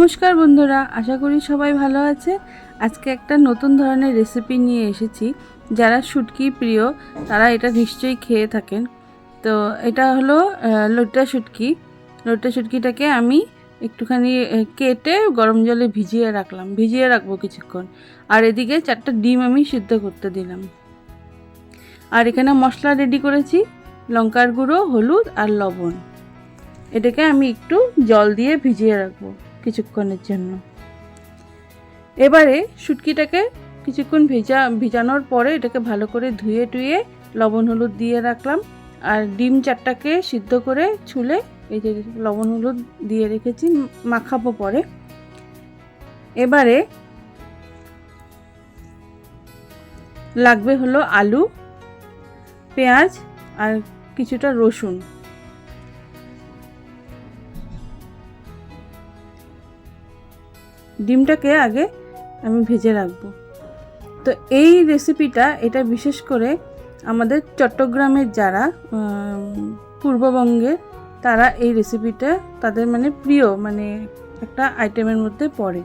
নমস্কার বন্ধুরা, আশা করি সবাই ভালো আছে। আজকে একটা নতুন ধরনের রেসিপি নিয়ে এসেছি, যারা শুটকি প্রিয়, তারা এটা নিশ্চয়ই খেয়ে থাকেন। তো এটা হলো লোটা শুটকি। লোটা শুটকিটাকে আমি একটুখানি কেটে গরম জলে ভিজিয়ে রাখলাম। ভিজিয়ে রাখব কিছুক্ষণ। আর এদিকে চারটা ডিম আমি সিদ্ধ করতে দিলাম। আর এখানে মশলা রেডি করেছি, লঙ্কার গুঁড়ো, হলুদ আর লবণ। এটাকে আমি একটু জল দিয়ে ভিজিয়ে রাখব। কিছুক্ষণের জন্য। এবারে শুটকিটাকে কিছুক্ষণ ভেজা, ভিজানোর পরে এটাকে ভালো করে ধুয়ে টুয়ে লবণ হলুদ দিয়ে রাখলাম। আর ডিম চারটাকে সিদ্ধ করে ছুলে এই যে লবণ হলুদ দিয়ে রেখেছি মাখাবো পরে। এবারে লাগবে হলো আলু, পেঁয়াজ আর কিছুটা রসুন। ডিমটাকে আগে আমি ভেজে রাখব। তো এই রেসিপিটা এটা বিশেষ করে আমাদের চট্টগ্রামের যারা পূর্ববঙ্গের, তারা এই রেসিপিটা তাদের মানে প্রিয় মানে একটা আইটেমের মধ্যে পড়ে।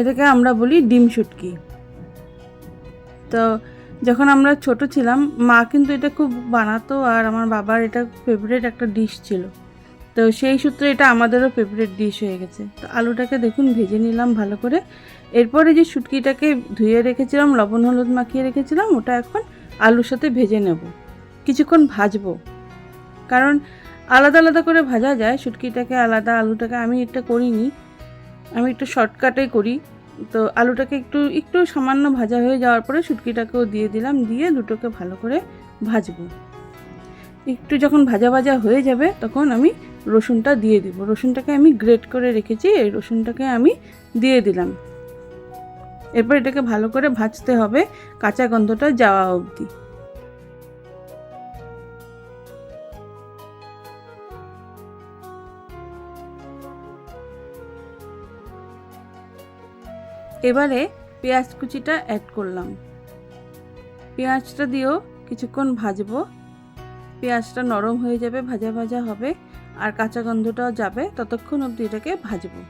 এটাকে আমরা বলি ডিম শুটকি। তো যখন আমরা ছোট ছিলাম, মা কিন্তু এটা খুব বানাতো আর আমার বাবার এটা ফেভারিট একটা ডিশ ছিল। তো সেই সূত্রে এটা আমাদেরও ফেভারিট ডিশ হয়ে গেছে। তো আলুটাকে দেখুন, ভেজে নিলাম ভালো করে। এরপরে যে শুটকিটাকে ধুয়ে রেখেছিলাম, লবণ, হলুদ মাখিয়ে রেখেছিলাম, ওটা এখন আলুর সাথে ভেজে নেব। কিছুক্ষণ ভাজবো। কারণ আলাদা আলাদা করে ভাজা যায়, শুটকিটাকে আলাদা, আলুটাকে আমি এটা করিনি। আমি একটু শর্টকাটে করি। তো আলুটাকে একটু একটু সামান্য ভাজা হয়ে যাওয়ার পরে শুটকিটাকেও দিয়ে দিলাম, দিয়ে দুটোকে ভালো করে ভাজবো। একটু যখন ভাজা ভাজা হয়ে যাবে, তখন আমি রসুনটা দিয়ে দিব। রসুনটাকে আমি গ্রেট করে রেখেছি, এই রসুনটাকে আমি দিয়ে দিলাম। এরপর এটাকে ভালো করে ভাজতে হবে, কাঁচা গন্ধটা যাওয়া অবধি। এবারে পেঁয়াজ কুচিটা অ্যাড করলাম। পেঁয়াজটা দিয়েও কিছুক্ষণ ভাজবো। পেঁয়াজটা নরম হয়ে যাবে, ভাজা ভাজা হবে। আর কাঁচা গন্ধটাও যাবে ততক্ষণ অবধি এটাকে ভাজবো।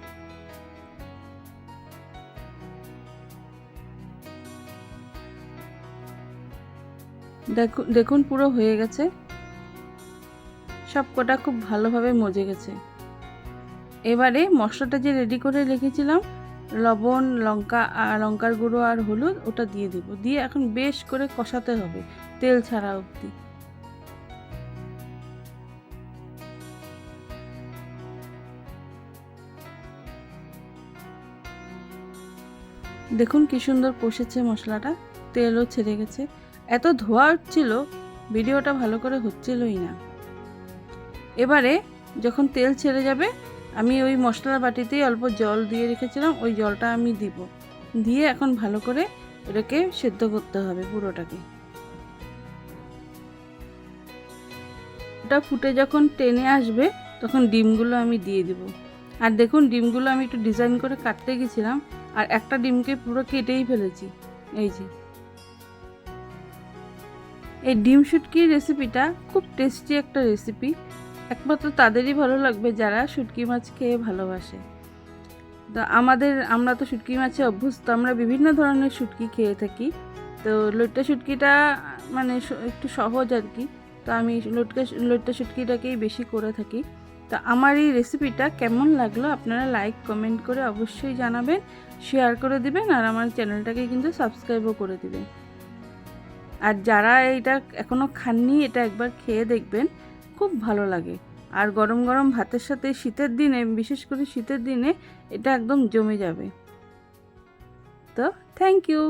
দেখুন দেখুন পুরো হয়ে গেছে। সব কটা খুব ভালোভাবে মজে গেছে। এবারে মশলাটা যে রেডি করে রেখেছিলাম, লবণ, লঙ্কা লঙ্কার গুঁড়ো আর হলুদ, ওটা দিয়ে দিব। দিয়ে এখন বেশ করে কষাতে হবে, তেল ছাড়া অবধি। দেখুন কি সুন্দর কষেছে মশলাটা, তেলও ছেড়ে গেছে। এত ধোয়া হচ্ছিল ভিডিওটা ভালো করে হচ্ছিলই না। এবারে যখন তেল ছেড়ে যাবে, আমি ওই মশলার বাটিতেই অল্প জল দিয়ে রেখেছিলাম, ওই জলটা আমি দিব। দিয়ে এখন ভালো করে এটাকে সেদ্ধ করতে হবে পুরোটাকে। ওটা ফুটে যখন টেনে আসবে, তখন ডিমগুলো আমি দিয়ে দিব। আর দেখুন, ডিমগুলো আমি একটু ডিজাইন করে কাটতে গেছিলাম আর একটা ডিমকে পুরো কেটেই ফেলেছি। এই যে। এই ডিম শুটকির রেসিপিটা খুব টেস্টি একটা রেসিপি একমাত্র তাদেরই ভালো লাগবে যারা শুটকি মাছ খেয়ে ভালোবাসে। তো আমাদের, আমরা তো শুটকি মাছে অভ্যস্ত, আমরা বিভিন্ন ধরনের শুটকি খেয়ে থাকি। তো লইট্টা শুটকিটা মানে একটু সহজ আর কি। তো আমি লটকা লইট্টা শুটকিটাকেই বেশি করে থাকি। তো আমার এই রেসিপিটা কেমন লাগল আপনারা লাইক কমেন্ট করে অবশ্যই জানাবেন শেয়ার করে দিবেন আর আমার চ্যানেলটাকে কিন্তু সাবস্ক্রাইবও করে দিবেন। আর যারা এটা এখনও খাননি, এটা একবার খেয়ে দেখবেন, খুব ভালো লাগে। আর গরম গরম ভাতের সাথে শীতের দিনে, বিশেষ করে শীতের দিনে, এটা একদম জমে যাবে। তো থ্যাংক ইউ